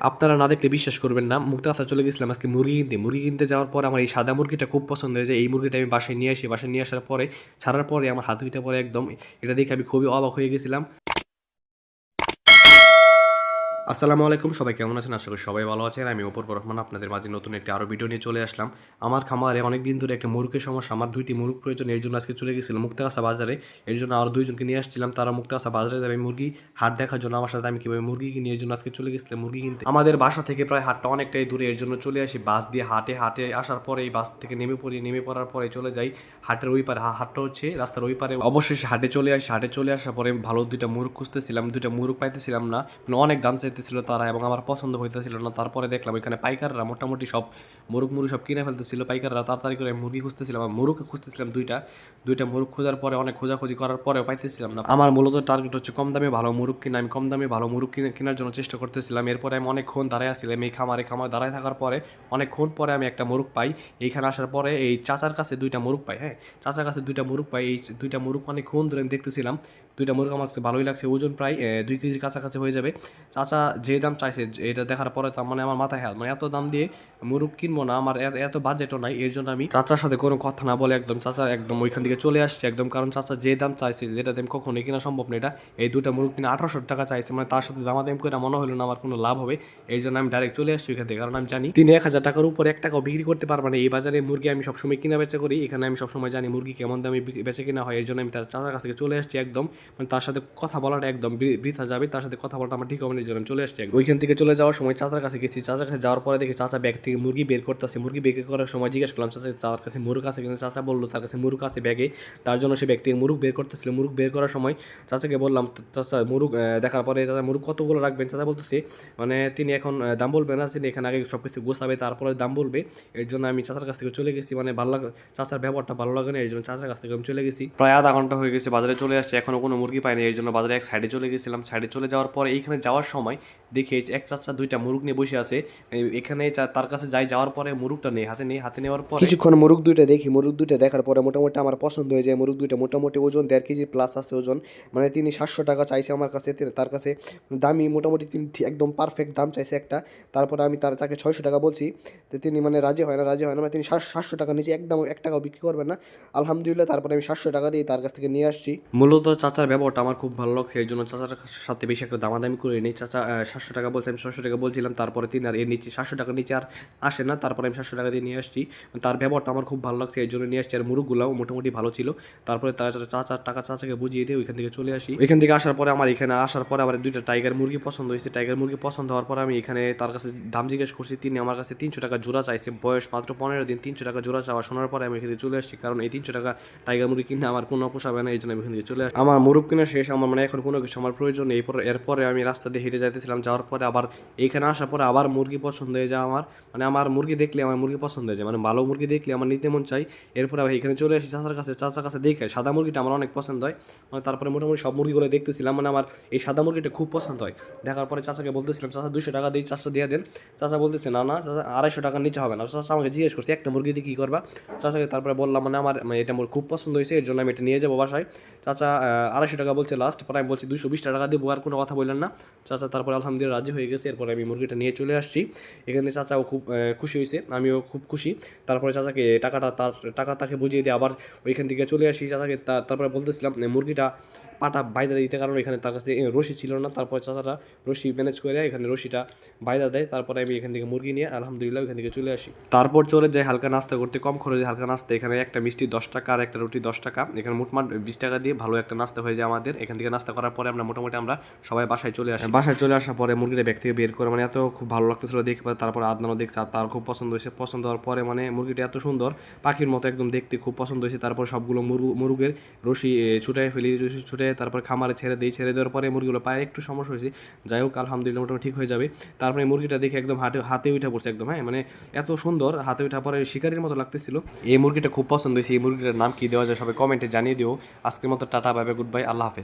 আপনারা না দেখলে বিশ্বাস করবেন না। মুক্তাগাছা চলে গেছিলাম আজকে মুরগি কিনতে। মুরগি কিনতে যাওয়ার পর আমার এই সাদা মুরগিটা খুব পছন্দ হয়েছে। এই মুরগিটা আমি বাসায় নিয়ে আসি। বাসায় নিয়ে আসার পরে, ছাড়ার পরে আমার হাত দুইটা পরে একদম, এটা দেখে আমি খুবই অবাক হয়ে গেছিলাম। আসসালামু আলাইকুম, সবাই কেমন আছেন? আশা করি সবাই ভালো আছেন। আমি ওপর রহমান, আপনাদের মাঝে নতুন একটি আরও ভিডিও নিয়ে চলে আসলাম। আমার খামারে অনেক দিন ধরে একটা মুরগের সমস্যা। আমার দুইটি মুরুখ প্রয়োজন, এর জন্য আজকে চলে গেছিলাম মুক্তাগাছা বাজারে। এর জন্য আরও দুইজনকে নিয়ে আসছিলাম। তারা মুক্তাগাছা বাজারে যাবে, মুরগি হাট দেখার জন্য আমার সাথে। আমি কীভাবে মুরগি কিনি এর জন্য আজকে চলে গেছিলাম, মুরগি কিনতে। আমাদের বাসা থেকে প্রায় হাটটা অনেকটাই দূরে, এর জন্য চলে আসি। বাস দিয়ে হাটে হাটে আসার পরে এই বাস থেকে নেমে পড়ি। নেমে পড়ার পরে চলে যাই হাটের ওই পারে। হাটটা হচ্ছে রাস্তার ওই পারে। অবশেষে হাটে চলে আসি। হাটে চলে আসার পরে ভালো দুইটা মুরুখ খুঁজতেছিলাম। দুইটা মুরুখ পাইতেছিলাম না। মানে অনেক দাম চাইতেছিল তারা এবং আমার পছন্দ হইতেছিল না। তারপরে দেখলাম এখানে পাইকাররা মোটামুটি সব মুরগ মুরগ সব কিনে ফেলতেছিল। পাইকাররা তাড়াতাড়ি করে মুরগি খুঁজতেছিলাম, আর মুরগ খুঁজতেছিলাম দুইটা। দুইটা মুরগ খোঁজার পরে, অনেক খোঁজাখুঁজি করার পরেও পাইতেছিলাম না। আমার মূলত টার্গেট হচ্ছে কম দামে ভালো মুরগ কিনা। আমি কম দামে ভালো মুরগ কিনে কেনার জন্য চেষ্টা করতেছিলাম। এরপরে আমি অনেকক্ষণ দাঁড়ায় আসছিলাম। এই খামারে খামারে দাঁড়ায় থাকার পরে অনেকক্ষণ পরে আমি একটা মুরগ পাই। এইখানে আসার পরে এই চাচার কাছে দুইটা মুরগ পাই হ্যাঁ? চাচার কাছে দুইটা মুরগ পাই। এই দুইটা মুরগ অনেকক্ষণ ধরে আমি দেখতেছিলাম। দুইটা মুরগ আমার কাছে ভালোই লাগছে। ওজন প্রায় দুই কেজির কাছাকাছি হয়ে যাবে। চাচা যে দাম চাইছে, এটা দেখার পরে তার মানে আমার মাথায় হাত। মানে এত দাম দিয়ে মুরগ কিনবো না, আমার এত- বাজেটও নাই, এর জন্য আমি চাচার সাথে কোনো কথা না বলে একদম চাচা একদম ওইখান থেকে চলে আসছে একদম। কারণ চাচা যে দাম চাইছে, যেটা দাম কখনোই কিনা সম্ভব না এটা। এই দুটা মুরগ কিনে আঠারোশো টাকা চাইছে মানে তার সাথে দামাদাম করে মনে হলো না আমার কোনো লাভ হবে এই জন্য আমি ডাইরেক্ট চলে আসছি ওইখান থেকে। কারণ আমি জানি তিনি এক হাজার টাকার উপরে এক টাকাও বিক্রি করতে পারব না। এই বাজারে মুরগি আমি সবসময় কিনা বেচা করি, এখানে আমি সবসময় জানি মুরগি কেমন দামে বেচে কিনা হয়, এর জন্য আমি তার চাচার কাছ থেকে চলে আসছি একদম। মানে তার সাথে কথা বলাটা একদম বৃথা যাবে, তার সাথে কথা বলাটা আমার ঠিক হবে না, এর জন্য আমি চলে আসছি। ওইখান থেকে চলে যাওয়ার সময় চাচার কাছে গেছি। চাচার কাছে যাওয়ার পরে দেখি চাচা ব্যাগ থেকে মুরগি বের করতেছে। মুরগি বের করার সময় জিজ্ঞেস করলাম, চাচা তার কাছে মুরগ আছে কিন্তু চাচা বলল, তার কাছে মুরগ আছে ব্যাগে তার জন্য সে ব্যক্তি মুরগ বের করতেছিল। মুরগ বের করার সময় চাচাকে বললাম, চাচা, মুরগ দেখার পরে চাচা মুরগ কতগুলো রাখবেন? চাচা বলতেছে মানে তিনি এখন দাম বলবেন না, তিনি এখানে আগে সব কিছু গোছাবে, তারপরে দাম বলবে। এর জন্য আমি চাচার কাছ থেকে চলে গেছি। মানে ভালো লাগে, চাচার ব্যবহারটা ভালো লাগে না, এর জন্য চাচার কাছ থেকে আমি চলে গেছি। প্রায় আধা ঘণ্টা হয়ে গেছে, বাজারে চলে আসছে। এখনও কোনো মুরগি পাইনি, এর জন্য বাজারে এক সাইডে চলে গেছিলাম। সাইডে চলে যাওয়ার পরে এইখানে যাওয়ার সময় দেখি এক চাচা দুইটা মুরগ নিয়ে বসে আছে। এখানে তার কাছে যাই যাওয়ার পরে মুরগটা নেই হাতে নেই হাতে নেওয়ার পরে কিছুক্ষণ মুরগ দুইটা দেখি মুরগ দুইটা দেখার পরে মোটামুটি আমার পছন্দ হয়ে যায়। মুরগ দুইটা মোটামুটি ওজন দেড় কেজি প্লাস আছে ওজন। মানে তিনি সাতশো টাকা চাইছে আমার কাছে তার কাছে দামি মোটামুটি তিনি একদম পারফেক্ট দাম চাইছে একটা। তারপরে আমি তার তাকে ছয়শো টাকা বলছি তো তিনি মানে রাজি হয় না রাজি হয় না। মানে তিনি সাত- সাতশো টাকা নিচে একদম এক টাকাও বিক্রি করবেন না। আলহামদুলিল্লাহ তারপরে আমি সাতশো টাকা দিয়ে তার কাছ থেকে নিয়ে আসছি। মূলত চাচার ব্যবহারটা আমার খুব ভালো লাগছে এই জন্য চাচার সাথে বেশি একটা দামাদামি করে নিই। চাচা সাতশো টাকা বলছে, আমি ছশো টাকা বলছিলাম, তারপরে তিনি আর এর নিচে, সাতশো টাকার নিচে আর আসে না, তারপরে আমি সাতশো টাকা দিয়ে নিয়ে আসছি। তার ব্যবহারটা আমার খুব ভালো লাগছে, এই জন্য নিয়ে আসছি। আর মুরগগুলাও মোটামুটি ভালো ছিল। তারপরে তার চাচার টাকা চাচাকে বুঝিয়ে দিয়ে ওইখান থেকে চলে আসি। ওইখান থেকে আসার পরে আমার এখানে আসার পরে আবার দুইটা টাইগার মুরগি পছন্দ হয়েছে। টাইগার মুরগি পছন্দ হওয়ার পরে আমি এখানে তার কাছে দাম জিজ্ঞেস করছি, তিনি, আমার কাছে তিনশো টাকা জোড়া চাইছে, বয়স মাত্র পনেরো দিন, তিনশো টাকা জোড়া চাওয়া শোনার পরে আমি এখানে চলে আসছি। কারণ এই তিনশো টাকা টাইগার মুরগি কিনে আমার কোনো পোষাবে না, এই জন্য আমি এখান থেকে চলে আসি আমার মুরগ কিনা শেষ, আমার মানে এখন কোনো কিছু আমার প্রয়োজন নেই। এরপর আমি রাস্তা দিয়ে হেঁটে যাইতেছিলাম যাওয়ার পরে আবার এইখানে আসার পরে আবার মুরগি পছন্দ হয়ে যায় আমার। মানে আমার মুরগি দেখলে আমার মুরগি পছন্দ হয়ে যায় মানে ভালো মুরগি দেখলে আমার নিতে মন চাই এরপরে আবার এখানে চলে আসি চাচার কাছে চাচার কাছে দেখে সাদা মুরগিটা আমার অনেক পছন্দ হয়। মানে তারপরে মোটামুটি সব মুরগিগুলো দেখতেছিলাম মানে আমার এই সাদা মুরগিটা খুব পছন্দ হয়। দেখার পরে চাচাকে বলতেছিলাম, চাচা দুশো টাকা দিই চাচা দিয়ে দেন। চাচা বলতেছে, না না, চাচা, আড়াইশো টাকার নিচে হবে না। চাচা আমাকে জিজ্ঞেস করছে, একটা মুরগি দিয়ে কী করবা? চাচাকে তারপরে বললাম মানে আমার মানে এটা আমার খুব পছন্দ হয়েছে, এর জন্য আমি এটা নিয়ে যাব বাসায়। চাচা আড়াইশো টাকা বলছে, লাস্ট, পরে আমি বলছি দুশো বিশ টাকা দেবো আর কোনো কথা বললেন না? চাচা তারপরে আলহামদুলিল্লাহ রাজি হয়ে গেছে, এরপরে আমি মুরগিটা নিয়ে চলে আসছি। এখানে চাচাও খুব খুশি হয়েছে, আমিও খুব খুশি। তারপরে চাচাকে টাকাটা তার, টাকা তাকে বুঝিয়ে দিয়ে আবার ওইখান থেকে চলে আসি। চাচাকে তারপরে বলতেছিলাম, মুরগিটা পাটা বাইদা দিতে, কারণ এখানে তার কাছে রশি ছিল না। তারপরে চাচারা রশি ম্যানেজ করে এখানে রশিটা বাইদা দেয়। তারপরে আমি এখান থেকে মুরগি নিয়ে আলহামদুলিল্লাহ এখান থেকে চলে আসি। তারপর চলে যাই হালকা নাস্তা করতে। কম খরচে হালকা নাস্তা। এখানে একটা মিষ্টি দশ টাকা আর একটা রুটি দশ টাকা। এখানে মোটমাট বিশ টাকা দিয়ে ভালো একটা নাস্তা হয়ে যায় আমাদের। এখান থেকে নাস্তা করার পরে আমরা মোটামুটি আমরা সবাই বাসায় চলে আসি। বাসায় চলে আসার পরে মুরগিটা ব্যাগ থেকে বের করে মানে এত খুব ভালো লাগতেছিল দেখে, পরে তারপর আদনাও দেখছে, আর তার খুব পছন্দ হয়েছে। পছন্দ হওয়ার পরে মানে মুরগিটা এত সুন্দর, পাখির মতো একদম দেখতে খুব পছন্দ হয়েছে। তারপর সবগুলো মুরগু মুরগের রশি ছুটাই ফেলি ছুটে তারপর খামারে ছেড়ে দিই, ছেড়ে দেওয়ার পরে মুরগিগুলো পায়ে একটু সমস্যা হয়েছে। যাই হোক, আলহামদুলিল্লাহ মোটামুটি ঠিক হয়ে যাবে। তারপরে মুরগিটা দেখে একদম হাতে হাতে উঠে পড়ছে একদম হ্যাঁ? মানে এত সুন্দর, হাতে উঠা পরে শিকারির মতো লাগতেছিল। এই মুরগিটা খুব পছন্দ হয়েছে, এই মুরগিটার নাম কি দেওয়া যায় সবাই কমেন্টে জানিয়ে দিও। আজকের মতো টাটা বাই গুড বাই, আল্লাহ হাফেজ।